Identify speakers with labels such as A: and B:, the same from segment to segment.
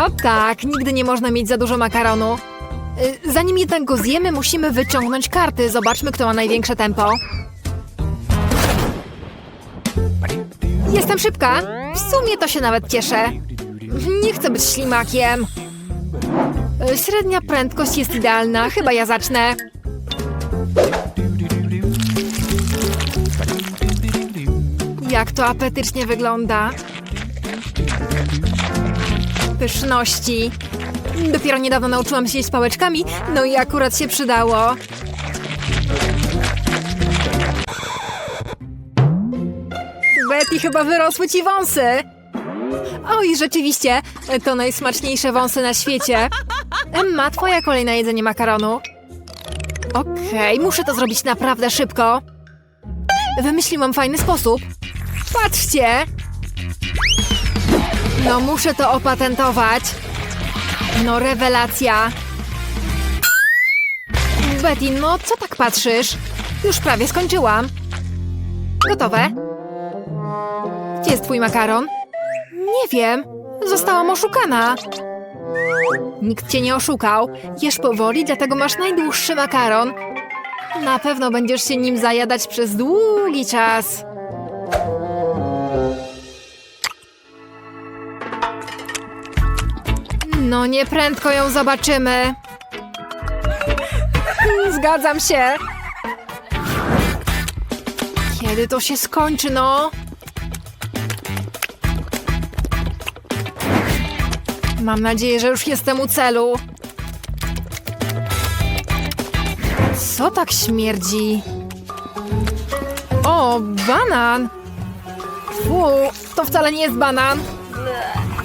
A: O tak, nigdy nie można mieć za dużo makaronu. Y, Zanim jednak go zjemy, musimy wyciągnąć karty. Zobaczmy, kto ma największe tempo. Jestem szybka. W sumie to się nawet cieszę. Nie chcę być ślimakiem. Y, Średnia prędkość jest idealna. Chyba ja zacznę. Jak to apetycznie wygląda. Pyszności. Dopiero niedawno nauczyłam się jeść pałeczkami, no i akurat się przydało. Betty, chyba wyrosły ci wąsy. Oj, rzeczywiście, to najsmaczniejsze wąsy na świecie. Emma, twoja kolejna jedzenie makaronu. Okej, muszę to zrobić naprawdę szybko. Wymyśliłam fajny sposób. Patrzcie! No muszę to opatentować. No rewelacja. Betty, no co tak patrzysz? Już prawie skończyłam. Gotowe? Gdzie jest twój makaron? Nie wiem. Zostałam oszukana. Nikt cię nie oszukał. Jesz powoli, dlatego masz najdłuższy makaron. Na pewno będziesz się nim zajadać przez długi czas. No nie prędko ją zobaczymy. Zgadzam się. Kiedy to się skończy, no? Mam nadzieję, że już jestem u celu. Co tak śmierdzi? O, banan! Fu, to wcale nie jest banan.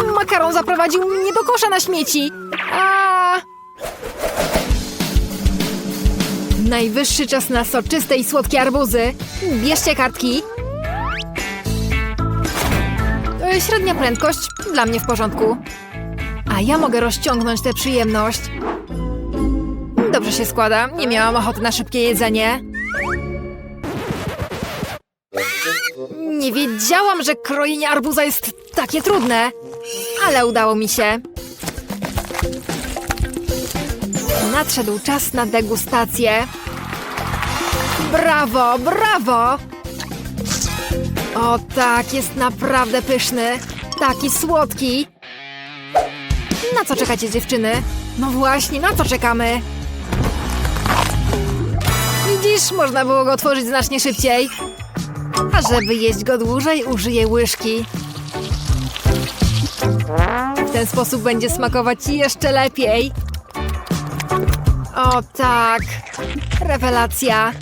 A: Makaron zaprowadził mnie do kosza na śmieci. A! Najwyższy czas na soczyste i słodkie arbuzy. Bierzcie kartki. E, Średnia prędkość dla mnie w porządku. A ja mogę rozciągnąć tę przyjemność. Dobrze się składa. Nie miałam ochoty na szybkie jedzenie. Nie wiedziałam, że krojenie arbuza jest takie trudne. Ale udało mi się. Nadszedł czas na degustację. Brawo, brawo! O tak, jest naprawdę pyszny. Taki słodki. Na co czekacie, dziewczyny? No właśnie, na co czekamy? Widzisz, można było go otworzyć znacznie szybciej. A żeby jeść go dłużej, użyję łyżki. W ten sposób będzie smakować jeszcze lepiej. O tak, rewelacja.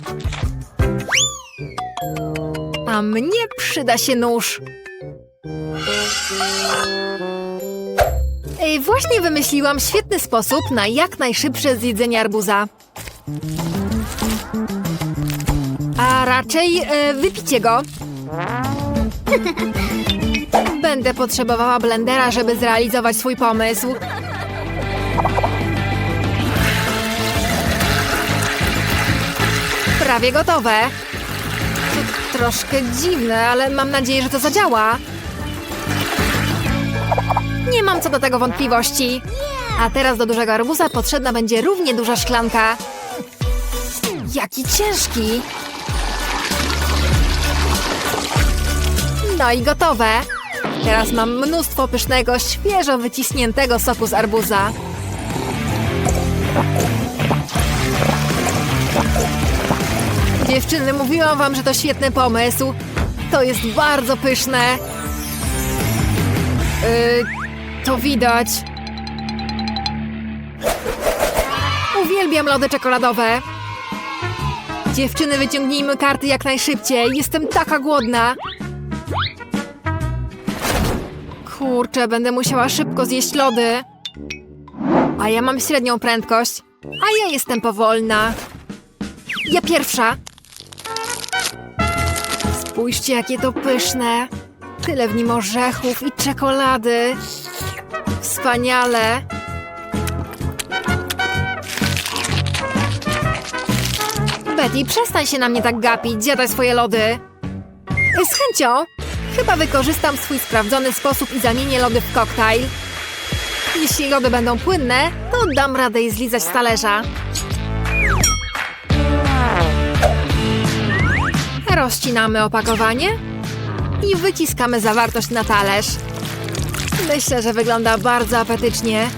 A: A mnie przyda się nóż. Ej, właśnie wymyśliłam świetny sposób na jak najszybsze zjedzenie arbuza. A raczej e, wypicie go. Będę potrzebowała blendera, żeby zrealizować swój pomysł. Prawie gotowe. To troszkę dziwne, ale mam nadzieję, że to zadziała. Nie mam co do tego wątpliwości. A teraz do dużego arbuza potrzebna będzie równie duża szklanka. Jaki ciężki! No i gotowe. Teraz mam mnóstwo pysznego, świeżo wyciśniętego soku z arbuza. Dziewczyny, mówiłam wam, że to świetny pomysł. To jest bardzo pyszne. Yy, to widać. Uwielbiam lody czekoladowe. Dziewczyny, wyciągnijmy karty jak najszybciej. Jestem taka głodna. Kurczę, będę musiała szybko zjeść lody. A ja mam średnią prędkość. A ja jestem powolna. Ja pierwsza. Spójrzcie, jakie to pyszne. Tyle w nim orzechów i czekolady. Wspaniale. Betty, przestań się na mnie tak gapić. Zjadaj swoje lody. Z chęcią. Chyba wykorzystam swój sprawdzony sposób i zamienię lody w koktajl. Jeśli lody będą płynne, to dam radę je zlizać z talerza. Rozcinamy opakowanie i wyciskamy zawartość na talerz. Myślę, że wygląda bardzo apetycznie.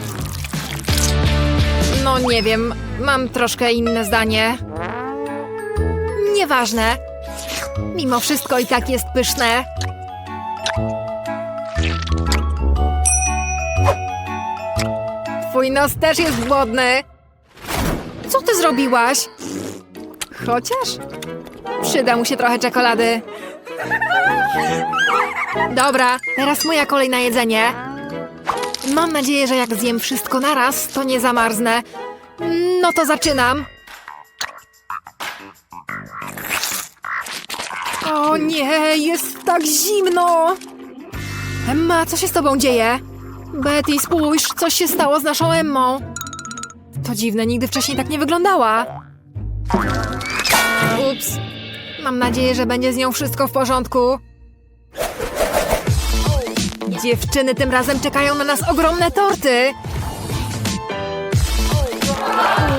A: No nie wiem, mam troszkę inne zdanie. Nieważne. Mimo wszystko i tak jest pyszne. Twój nos też jest głodny. Co ty zrobiłaś? Chociaż przyda mu się trochę czekolady. Dobra, teraz moja kolej na jedzenie. Mam nadzieję, że jak zjem wszystko naraz, to nie zamarznę. No to zaczynam. O nie, jest tak zimno! Emma, co się z tobą dzieje? Betty, spójrz, coś się stało z naszą Emmą. To dziwne, nigdy wcześniej tak nie wyglądała. Ups. Mam nadzieję, że będzie z nią wszystko w porządku. Dziewczyny tym razem czekają na nas ogromne torty.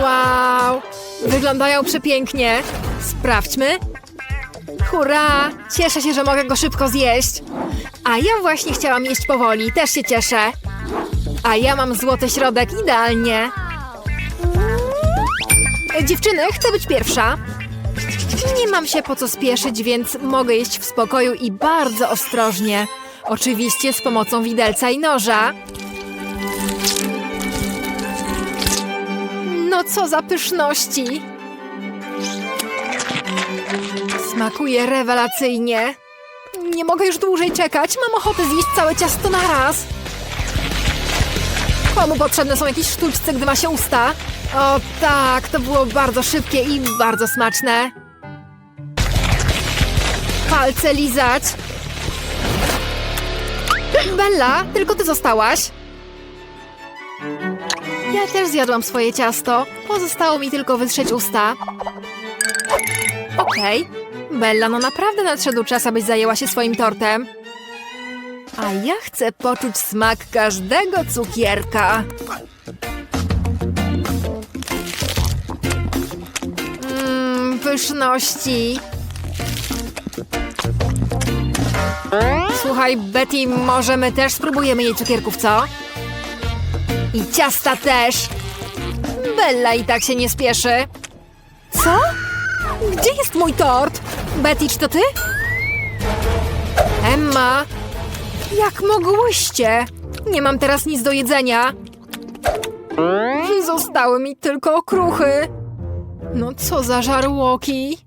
A: Wow! Wyglądają przepięknie. Sprawdźmy. Hurra! Cieszę się, że mogę go szybko zjeść. A ja właśnie chciałam jeść powoli, też się cieszę. A ja mam złoty środek idealnie. Dziewczyny, chcę być pierwsza. Nie mam się po co spieszyć, więc mogę jeść w spokoju i bardzo ostrożnie. Oczywiście z pomocą widelca i noża. No co za pyszności! Smakuje rewelacyjnie. Nie mogę już dłużej czekać. Mam ochotę zjeść całe ciasto na raz. Komu potrzebne są jakieś sztuczce, gdy ma się usta? O tak, to było bardzo szybkie i bardzo smaczne. Palce lizać. Bella, tylko ty zostałaś. Ja też zjadłam swoje ciasto. Pozostało mi tylko wytrzeć usta. Okej. Bella, no naprawdę nadszedł czas, abyś zajęła się swoim tortem. A ja chcę poczuć smak każdego cukierka. Mmm, pyszności. Słuchaj, Betty, może my też spróbujemy jej cukierków, co? I ciasta też. Bella i tak się nie spieszy. Co? Gdzie jest mój tort? Betty, czy to ty? Emma! Jak mogłyście? Nie mam teraz nic do jedzenia. Zostały mi tylko okruchy. No co za żarłoki.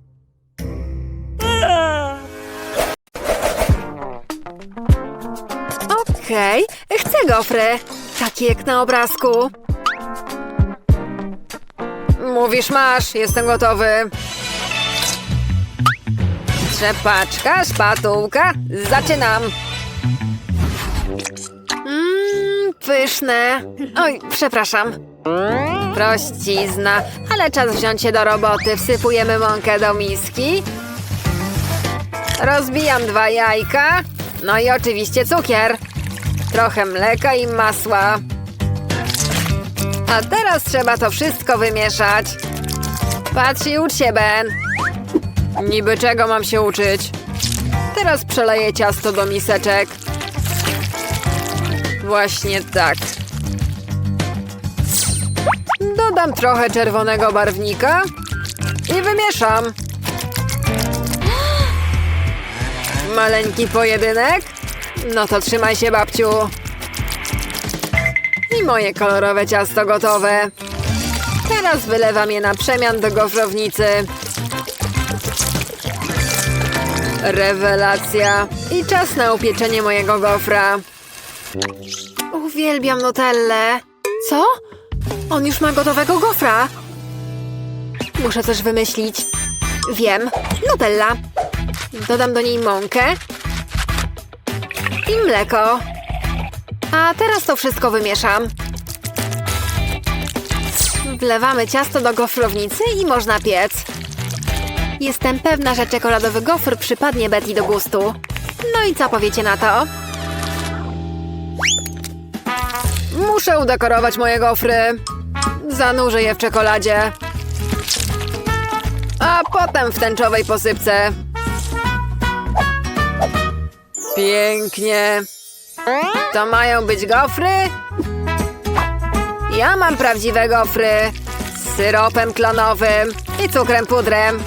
A: Okej, chcę gofry. Takie jak na obrazku. Mówisz masz, jestem gotowy. Trzepaczka, szpatułka, zaczynam. Mmm, pyszne. Oj, przepraszam. Prościzna, ale czas wziąć się do roboty. Wsypujemy mąkę do miski. Rozbijam dwa jajka. No i oczywiście cukier. Trochę mleka i masła. A teraz trzeba to wszystko wymieszać. Patrz i ucz się, Ben. Niby czego mam się uczyć? Teraz przeleję ciasto do miseczek. Właśnie tak. Dodam trochę czerwonego barwnika i wymieszam. Maleńki pojedynek? No to trzymaj się, babciu. I moje kolorowe ciasto gotowe. Teraz wylewam je na przemian do gofrownicy. Rewelacja. I czas na upieczenie mojego gofra. Uwielbiam Nutellę. Co? On już ma gotowego gofra. Muszę coś wymyślić. Wiem. Nutella. Dodam do niej mąkę. I mleko. A teraz to wszystko wymieszam. Wlewamy ciasto do gofrownicy i można piec. Jestem pewna, że czekoladowy gofr przypadnie Betty do gustu. No i co powiecie na to? Muszę udekorować moje gofry. Zanurzę je w czekoladzie. A potem w tęczowej posypce. Pięknie. To mają być gofry? Ja mam prawdziwe gofry. Z syropem klonowym i cukrem pudrem.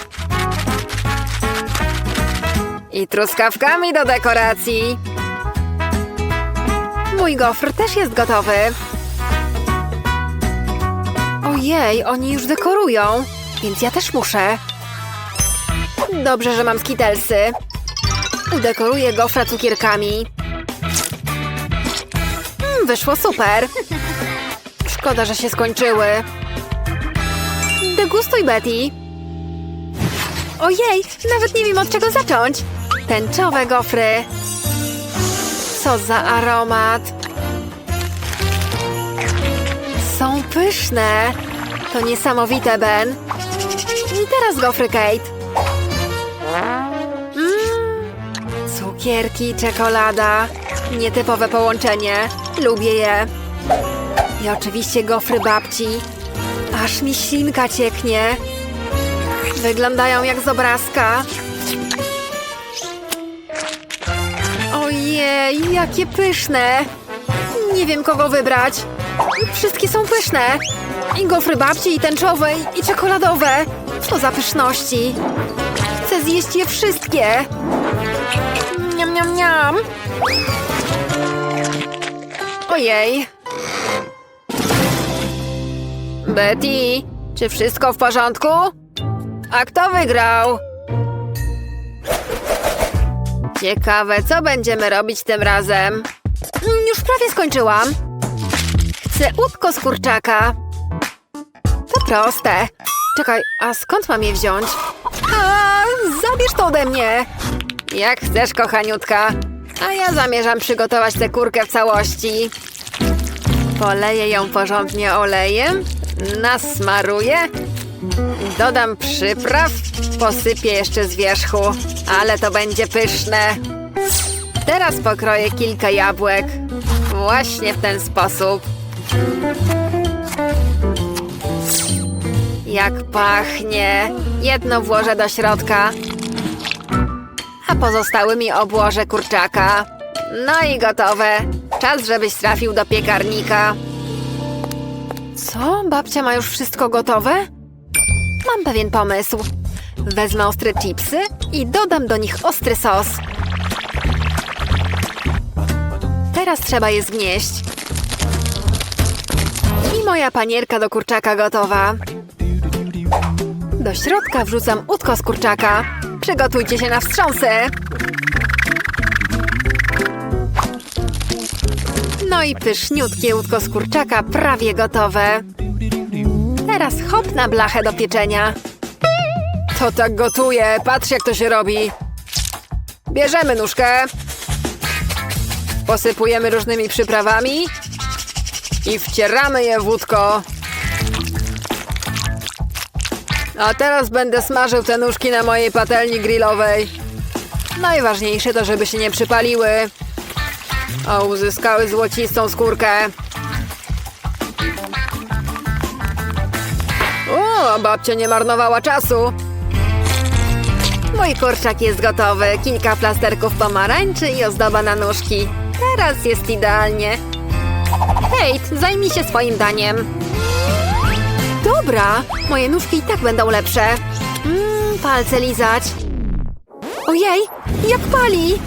A: I truskawkami do dekoracji. Mój gofr też jest gotowy. Ojej, oni już dekorują, więc ja też muszę. Dobrze, że mam skitelsy. Udekoruję gofra cukierkami. Mm, wyszło super. Szkoda, że się skończyły. Degustuj, Betty. Ojej, nawet nie wiem od czego zacząć. Tęczowe gofry. Co za aromat. Są pyszne. To niesamowite, Ben. I teraz gofry, Kate. Mmm. Cukierki, czekolada. Nietypowe połączenie. Lubię je. I oczywiście gofry babci. Aż mi ślinka cieknie. Wyglądają jak z obrazka. Ojej, jakie pyszne! Nie wiem, kogo wybrać. Wszystkie są pyszne. I gofry babci, i tęczowe, i czekoladowe. Co za pyszności. Chcę zjeść je wszystkie. Niam, niam, niam. Ojej. Betty, czy wszystko w porządku? A kto wygrał? Ciekawe, co będziemy robić tym razem. Mm, Już prawie skończyłam. Chcę łódko z kurczaka. To proste. Czekaj, a skąd mam je wziąć? A, zabierz to ode mnie. Jak chcesz, kochaniutka. A ja zamierzam przygotować tę kurkę w całości. Poleję ją porządnie olejem, nasmaruję, dodam przypraw, posypię jeszcze z wierzchu, ale to będzie pyszne. Teraz pokroję kilka jabłek. Właśnie w ten sposób. Jak pachnie. Jedno włożę do środka, a pozostałymi obłożę kurczaka. No i gotowe. Czas, żebyś trafił do piekarnika. Co? Babcia ma już wszystko gotowe? Mam pewien pomysł. Wezmę ostre chipsy i dodam do nich ostry sos. Teraz trzeba je zgnieść. I moja panierka do kurczaka gotowa. Do środka wrzucam łódko z kurczaka. Przygotujcie się na wstrząsy. No i pyszniutkie łódko z kurczaka prawie gotowe. Teraz hop na blachę do pieczenia. To tak gotuje. Patrz jak to się robi. Bierzemy nóżkę. Posypujemy różnymi przyprawami. I wcieramy je w łódko. A teraz będę smażył te nóżki na mojej patelni grillowej. Najważniejsze to, żeby się nie przypaliły. A uzyskały złocistą skórkę. Babcia nie marnowała czasu. Mój kurczak jest gotowy. Kilka plasterków pomarańczy i ozdoba na nóżki. Teraz jest idealnie. Kate, zajmij się swoim daniem. Dobra, moje nóżki i tak będą lepsze. Mmm, palce lizać. Ojej, jak pali!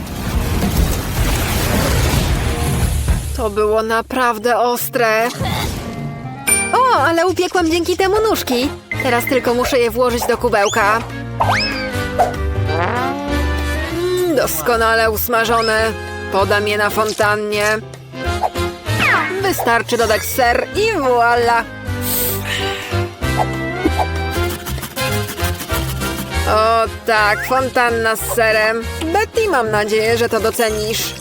A: To było naprawdę ostre. O, ale upiekłam dzięki temu nóżki. Teraz tylko muszę je włożyć do kubełka. Mm, doskonale usmażone. Podam je na fontannie. Wystarczy dodać ser i voila! O tak, fontanna z serem. Betty, mam nadzieję, że to docenisz.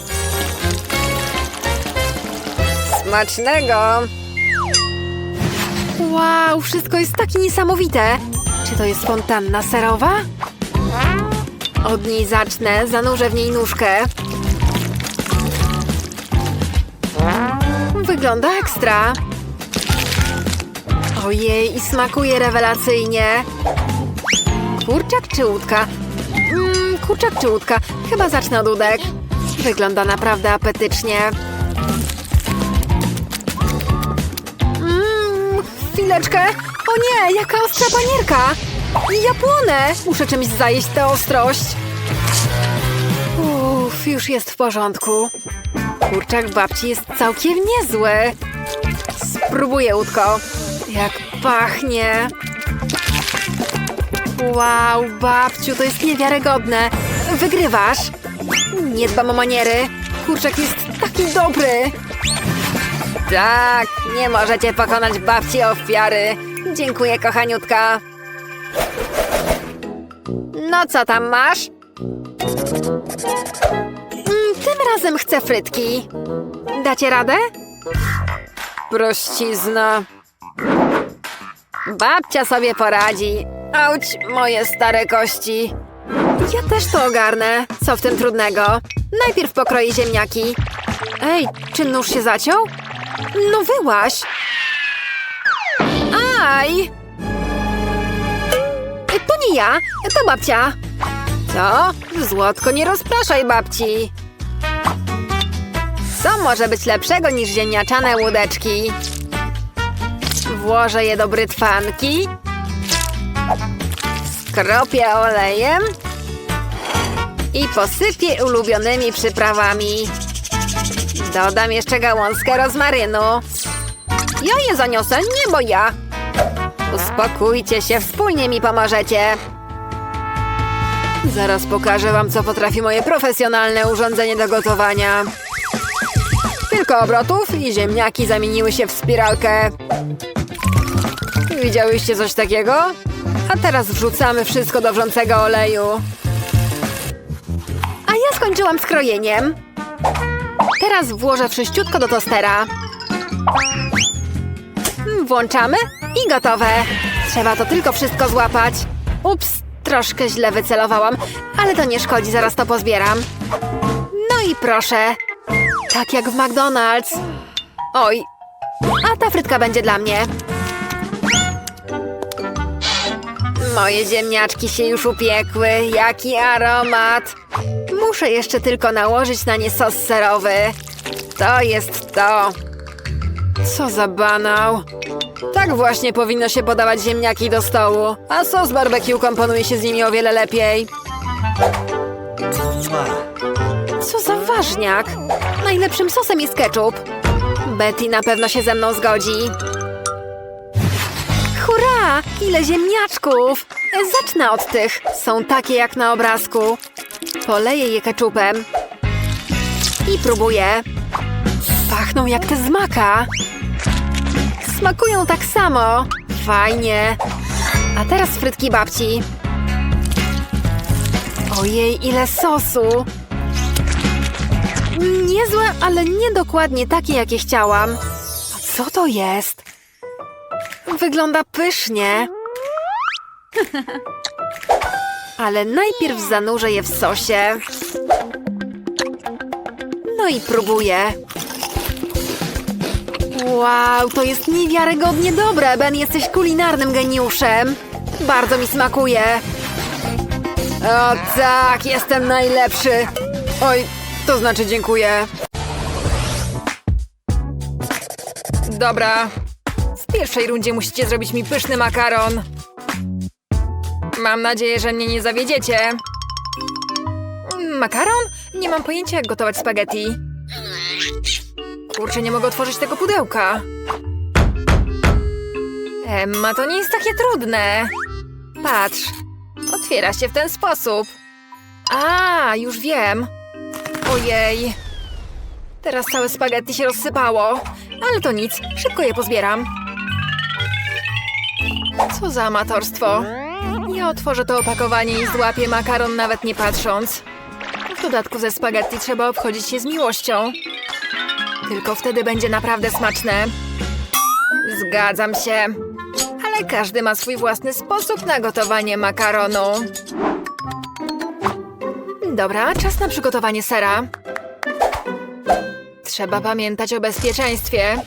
A: Smacznego! Wow, wszystko jest takie niesamowite. Czy to jest fontanna serowa? Od niej zacznę, zanurzę w niej nóżkę. Wygląda ekstra. Ojej, i smakuje rewelacyjnie. Kurczak czy łódka? Mm, kurczak czy łódka? Chyba zacznę od udek. Wygląda naprawdę apetycznie. Chwileczkę. O nie, jaka ostra panierka. Ja płonę. Muszę czymś zajeść tę ostrość. Uff, już jest w porządku. Kurczak babci jest całkiem niezły. Spróbuję łódko. Jak pachnie. Wow, babciu, to jest niewiarygodne. Wygrywasz. Nie dbam o maniery. Kurczak jest taki dobry. Tak, nie możecie pokonać babci ofiary. Dziękuję, kochaniutka. No co tam masz? Mm, Tym razem chcę frytki. Dacie radę? Prościzna. Babcia sobie poradzi. Auć, moje stare kości. Ja też to ogarnę. Co w tym trudnego? Najpierw pokroję ziemniaki. Ej, czy nóż się zaciął? No wyłaś. Aj! To nie ja, to babcia. Co? Złotko, nie rozpraszaj babci. Co może być lepszego niż ziemniaczane łódeczki? Włożę je do brytwanki. Skropię olejem. I posypię ulubionymi przyprawami. Dodam jeszcze gałązkę rozmarynu. Ja je zaniosę, nie bo ja. Uspokójcie się, wspólnie mi pomożecie. Zaraz pokażę wam, co potrafi moje profesjonalne urządzenie do gotowania. Kilka obrotów i ziemniaki zamieniły się w spiralkę. Widziałyście coś takiego? A teraz wrzucamy wszystko do wrzącego oleju. A ja skończyłam z krojeniem. Teraz włożę wszyściutko do tostera. Włączamy i gotowe. Trzeba to tylko wszystko złapać. Ups, troszkę źle wycelowałam, ale to nie szkodzi, zaraz to pozbieram. No i proszę. Tak jak w McDonald's. Oj, a ta frytka będzie dla mnie. Moje ziemniaczki się już upiekły. Jaki aromat. Muszę jeszcze tylko nałożyć na nie sos serowy. To jest to. Co za banał. Tak właśnie powinno się podawać ziemniaki do stołu, a sos barbecue komponuje się z nimi o wiele lepiej. Co za ważniak! Najlepszym sosem jest ketchup. Betty na pewno się ze mną zgodzi. Hurra! Ile ziemniaczków! Zacznę od tych. Są takie jak na obrazku. Poleję je ketchupem. I próbuję. Pachną jak te z maka. Smakują tak samo. Fajnie. A teraz frytki babci. Ojej, ile sosu. Niezłe, ale niedokładnie takie, jakie chciałam. A co to jest? Wygląda pysznie. Ale najpierw zanurzę je w sosie. No i próbuję. Wow, to jest niewiarygodnie dobre. Ben, jesteś kulinarnym geniuszem. Bardzo mi smakuje. O tak, jestem najlepszy. Oj, to znaczy dziękuję. Dobra. W pierwszej rundzie musicie zrobić mi pyszny makaron. Mam nadzieję, że mnie nie zawiedziecie. Makaron? Nie mam pojęcia, jak gotować spaghetti. Kurczę, nie mogę otworzyć tego pudełka. Emma, to nie jest takie trudne. Patrz. Otwiera się w ten sposób. A, już wiem. Ojej. Teraz całe spaghetti się rozsypało. Ale to nic, szybko je pozbieram. Co za amatorstwo. Ja otworzę to opakowanie i złapię makaron nawet nie patrząc. W dodatku ze spaghetti trzeba obchodzić się z miłością. Tylko wtedy będzie naprawdę smaczne. Zgadzam się. Ale każdy ma swój własny sposób na gotowanie makaronu. Dobra, czas na przygotowanie sera. Trzeba pamiętać o bezpieczeństwie.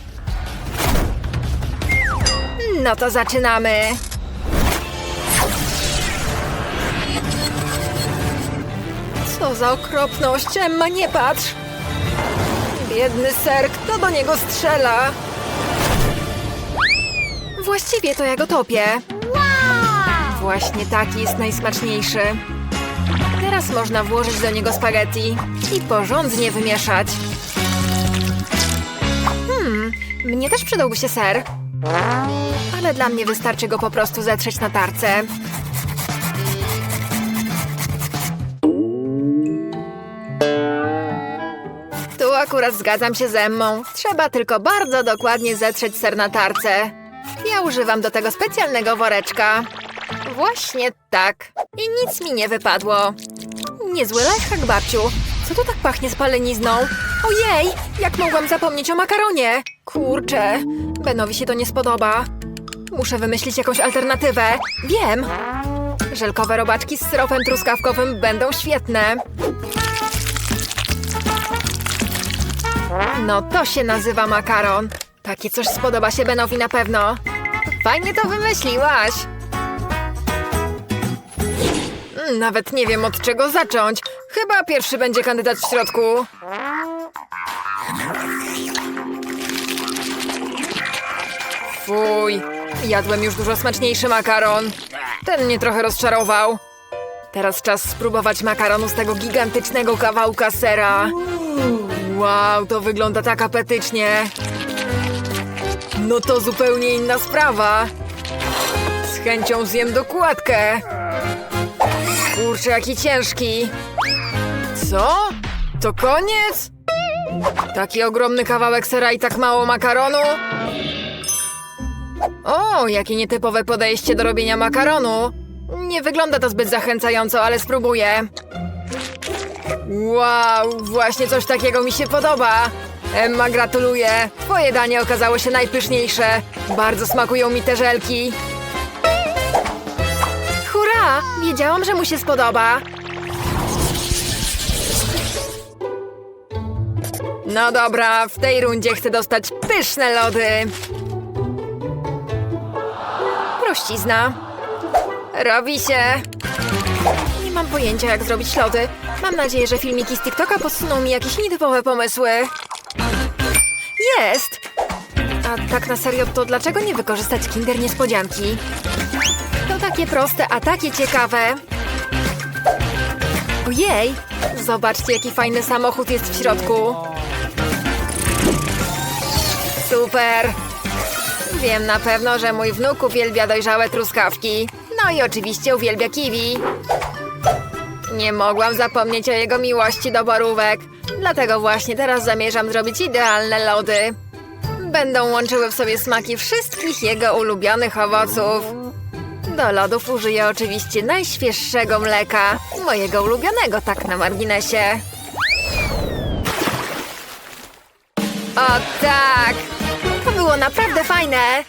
A: No to zaczynamy. Co za okropność, Emma, nie patrz! Biedny ser, kto do niego strzela? Właściwie to ja go topię. Właśnie taki jest najsmaczniejszy. Teraz można włożyć do niego spaghetti i porządnie wymieszać. Hmm, mnie też przydałby się ser. Ale dla mnie wystarczy go po prostu zetrzeć na tarce. Akurat zgadzam się z Emmą. Trzeba tylko bardzo dokładnie zetrzeć ser na tarce. Ja używam do tego specjalnego woreczka. Właśnie tak. I nic mi nie wypadło. Niezły lifehack, babciu. Co tu tak pachnie spalenizną? Ojej, jak mogłam zapomnieć o makaronie? Kurczę, Benowi się to nie spodoba. Muszę wymyślić jakąś alternatywę. Wiem! Żelkowe robaczki z syropem truskawkowym będą świetne. No to się nazywa makaron. Takie coś spodoba się Benowi na pewno. Fajnie to wymyśliłaś. Mm, Nawet nie wiem od czego zacząć. Chyba pierwszy będzie kandydat w środku. Fuj, jadłem już dużo smaczniejszy makaron. Ten mnie trochę rozczarował. Teraz czas spróbować makaronu z tego gigantycznego kawałka sera. Wow, to wygląda tak apetycznie. No to zupełnie inna sprawa. Z chęcią zjem dokładkę. Kurczę, jaki ciężki. Co? To koniec? Taki ogromny kawałek sera i tak mało makaronu? O, jakie nietypowe podejście do robienia makaronu. Nie wygląda to zbyt zachęcająco, ale spróbuję. Wow, właśnie coś takiego mi się podoba. Emma, gratuluję. Twoje danie okazało się najpyszniejsze. Bardzo smakują mi te żelki. Hurra! Wiedziałam, że mu się spodoba. No dobra, w tej rundzie chcę dostać pyszne lody. Prościzna. Robi się. Nie mam pojęcia, jak zrobić lody. Mam nadzieję, że filmiki z TikToka podsuną mi jakieś nietypowe pomysły. Jest! A tak na serio, to dlaczego nie wykorzystać Kinder Niespodzianki? To takie proste, a takie ciekawe. Ojej! Zobaczcie, jaki fajny samochód jest w środku. Super! Wiem na pewno, że mój wnuk uwielbia dojrzałe truskawki. No i oczywiście uwielbia kiwi. Nie mogłam zapomnieć o jego miłości do borówek. Dlatego właśnie teraz zamierzam zrobić idealne lody. Będą łączyły w sobie smaki wszystkich jego ulubionych owoców. Do lodów użyję oczywiście najświeższego mleka. Mojego ulubionego, tak na marginesie. O tak! To było naprawdę fajne!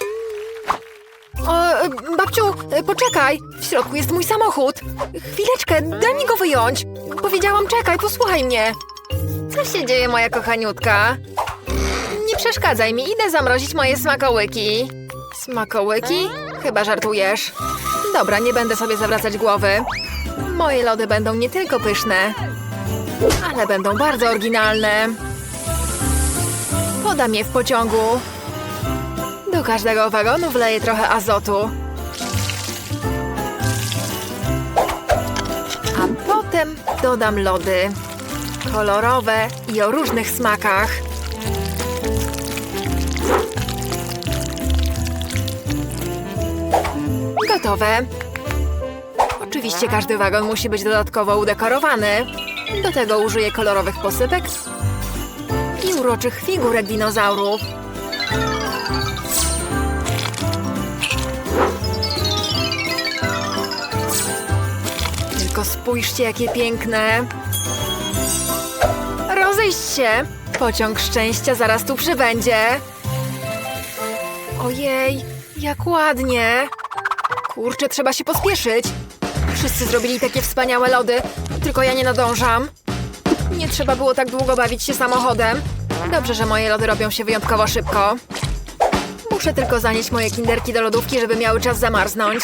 A: O, e, babciu, e, poczekaj! W środku jest mój samochód! Chwileczkę, daj mi go wyjąć! Powiedziałam, czekaj, posłuchaj mnie! Co się dzieje, moja kochaniutka? Nie przeszkadzaj mi, idę zamrozić moje smakołyki. Smakołyki? Chyba żartujesz. Dobra, nie będę sobie zawracać głowy. Moje lody będą nie tylko pyszne, ale będą bardzo oryginalne. Podam je w pociągu. Do każdego wagonu wleję trochę azotu. A potem dodam lody. Kolorowe i o różnych smakach. Gotowe. Oczywiście każdy wagon musi być dodatkowo udekorowany. Do tego użyję kolorowych posypek i uroczych figurek dinozaurów. Spójrzcie, jakie piękne. Rozejść się. Pociąg szczęścia zaraz tu przybędzie. Ojej, jak ładnie. Kurczę, trzeba się pospieszyć. Wszyscy zrobili takie wspaniałe lody, tylko ja nie nadążam. Nie trzeba było tak długo bawić się samochodem. Dobrze, że moje lody robią się wyjątkowo szybko. Muszę tylko zanieść moje kinderki do lodówki, żeby miały czas zamarznąć.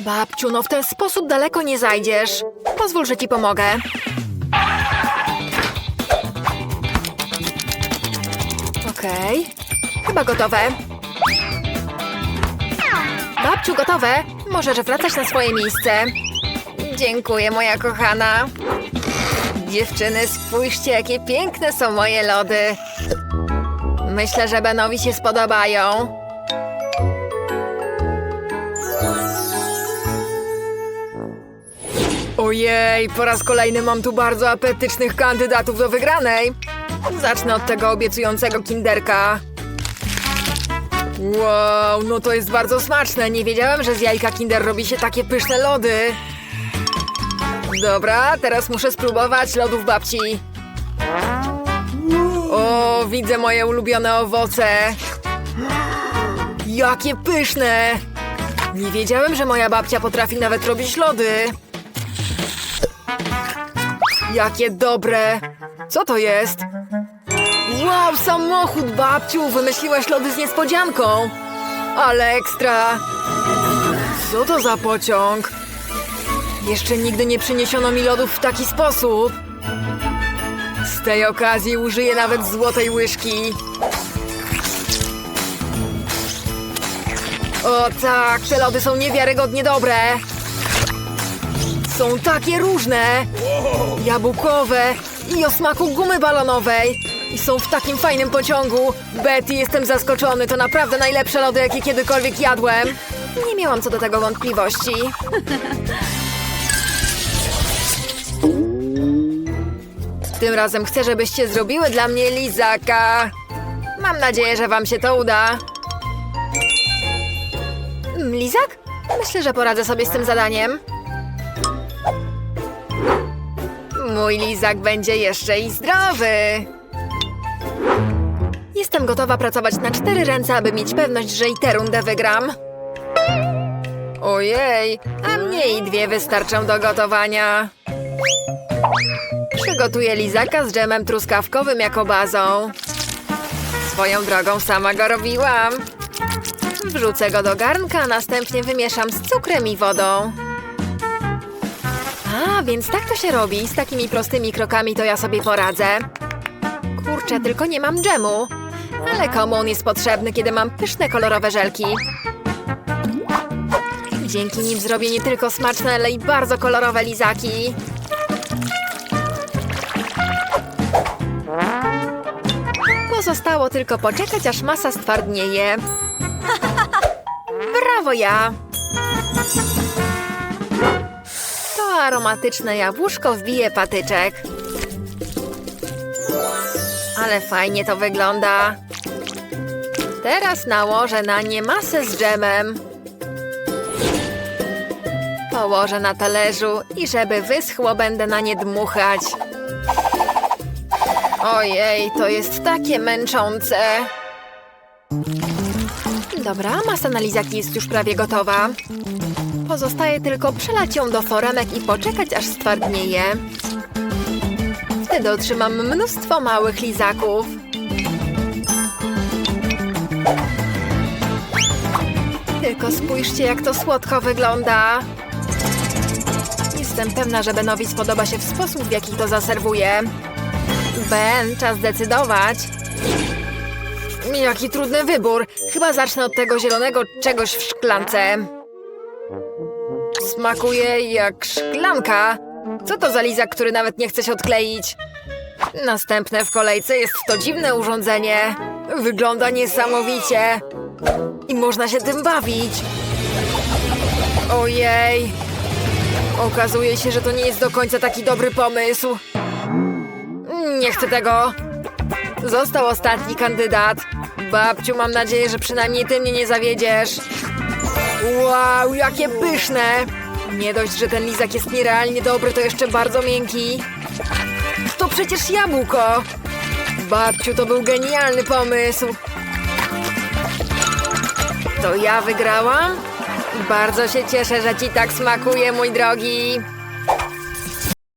A: Babciu, no w ten sposób daleko nie zajdziesz. Pozwól, że ci pomogę. Okej. Chyba gotowe. Babciu, gotowe. Możesz wracać na swoje miejsce. Dziękuję, moja kochana. Dziewczyny, spójrzcie, jakie piękne są moje lody. Myślę, że Benowi się spodobają. Ojej, po raz kolejny mam tu bardzo apetycznych kandydatów do wygranej. Zacznę od tego obiecującego kinderka. Wow, no to jest bardzo smaczne. Nie wiedziałem, że z jajka kinder robi się takie pyszne lody. Dobra, teraz muszę spróbować lodów babci. O, widzę moje ulubione owoce. Jakie pyszne! Nie wiedziałem, że moja babcia potrafi nawet robić lody. Jakie dobre! Co to jest? Wow, samochód, babciu! Wymyśliłaś lody z niespodzianką! Ale ekstra! Co to za pociąg? Jeszcze nigdy nie przyniesiono mi lodów w taki sposób. Z tej okazji użyję nawet złotej łyżki. O tak, te lody są niewiarygodnie dobre. Są takie różne. Jabłkowe i o smaku gumy balonowej. I są w takim fajnym pociągu. Betty, jestem zaskoczony. To naprawdę najlepsze lody, jakie kiedykolwiek jadłem. Nie miałam co do tego wątpliwości. Tym razem chcę, żebyście zrobiły dla mnie lizaka. Mam nadzieję, że wam się to uda. Mm, Lizak? Myślę, że poradzę sobie z tym zadaniem. Mój lizak będzie jeszcze i zdrowy. Jestem gotowa pracować na cztery ręce, aby mieć pewność, że i tę rundę wygram. Ojej, a mnie i dwie wystarczą do gotowania. Przygotuję lizaka z dżemem truskawkowym jako bazą. Swoją drogą sama go robiłam. Wrzucę go do garnka, a następnie wymieszam z cukrem i wodą. A, więc tak to się robi. Z takimi prostymi krokami to ja sobie poradzę. Kurczę, tylko nie mam dżemu. Ale komu on jest potrzebny, kiedy mam pyszne, kolorowe żelki? Dzięki nim zrobię nie tylko smaczne, ale i bardzo kolorowe lizaki. Pozostało tylko poczekać, aż masa stwardnieje. Brawo ja! To aromatyczne jabłuszko wbije patyczek. Ale fajnie to wygląda. Teraz nałożę na nie masę z dżemem. Położę na talerzu i żeby wyschło, będę na nie dmuchać. Ojej, to jest takie męczące. Dobra, masa na lizaki jest już prawie gotowa. Pozostaje tylko przelać ją do foremek i poczekać, aż stwardnieje. Wtedy otrzymam mnóstwo małych lizaków. Tylko spójrzcie, jak to słodko wygląda. Jestem pewna, że Benowi spodoba się w sposób, w jaki to zaserwuję. Ben, czas decydować. Jaki trudny wybór. Chyba zacznę od tego zielonego czegoś w szklance. Smakuje jak szklanka. Co to za lizak, który nawet nie chce się odkleić? Następne w kolejce jest to dziwne urządzenie. Wygląda niesamowicie. I można się tym bawić. Ojej. Okazuje się, że to nie jest do końca taki dobry pomysł. Nie chcę tego. Został ostatni kandydat. Babciu, mam nadzieję, że przynajmniej ty mnie nie zawiedziesz. Wow, jakie pyszne! Nie dość, że ten lizak jest nierealnie dobry, to jeszcze bardzo miękki. To przecież jabłko! Babciu, to był genialny pomysł. To ja wygrałam? Bardzo się cieszę, że ci tak smakuje, mój drogi.